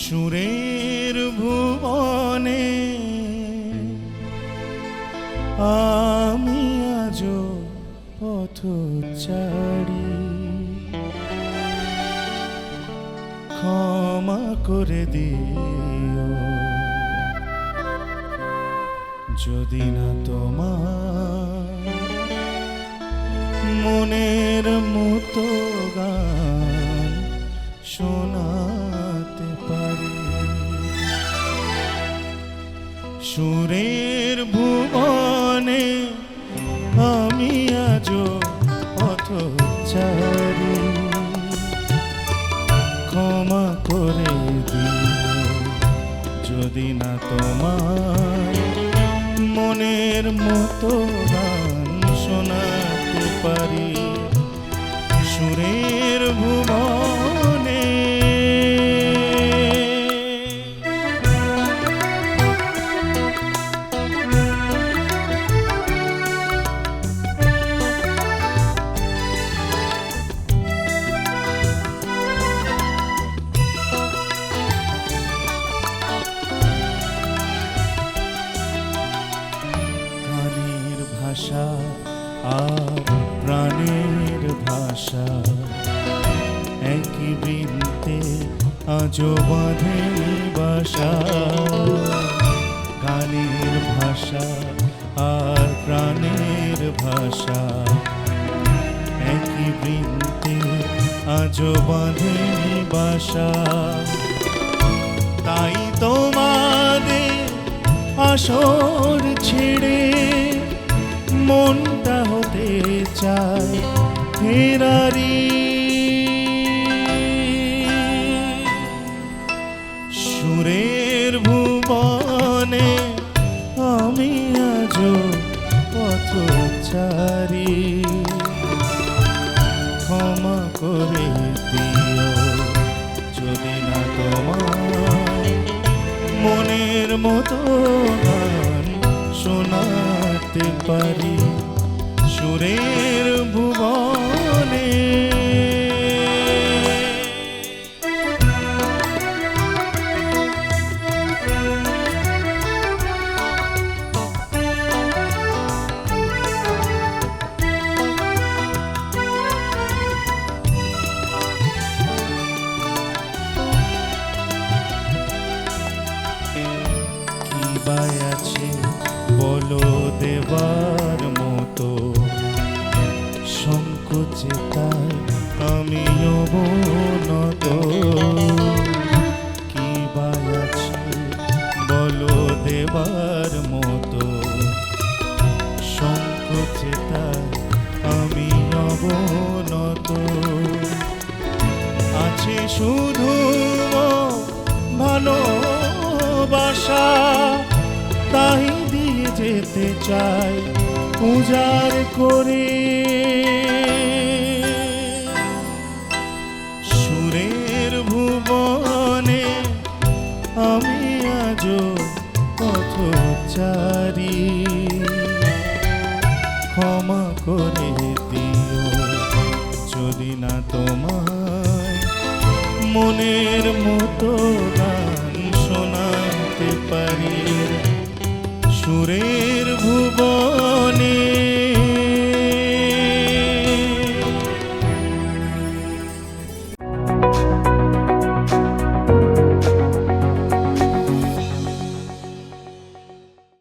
সুরের ভুবনে আমি আজ পথ চারি ক্ষমা করে দিও। যদি না তোমার মনের মতো গান শোনাতে পারি। সুরের যদি না তোমার মনের মতো গান শোনাতে আর প্রাণের ভাষা। একই বৃন্তে আজো বাঁধে বাসা। গানের ভাষা আর প্রাণের ভাষা। একই বৃন্তে আজো বাঁধে বাসা। তাই তোমাদের আসর ছেড়ে মনটা হতে চায়। ফেরারি সুরের ভুবনে আমি আজ পথ চারি ক্ষমা করে যদি না তোমার মনের মতো শোনাতে পারি। সুরের ভুবনে বলো দেবার মতো। সংকোচে তাই আমি অবনত কি বাই আছে, বলো দেবার মতো। সংকোচে তাই আমি অবনত আছে শুধু যেতে চাই, পূজার করে। সুরের ভুবনে আমি আজ পথচারী। ক্ষমা করে দিও যদি না তোমার মনের মতো গান শোনাতে পারি। সুরের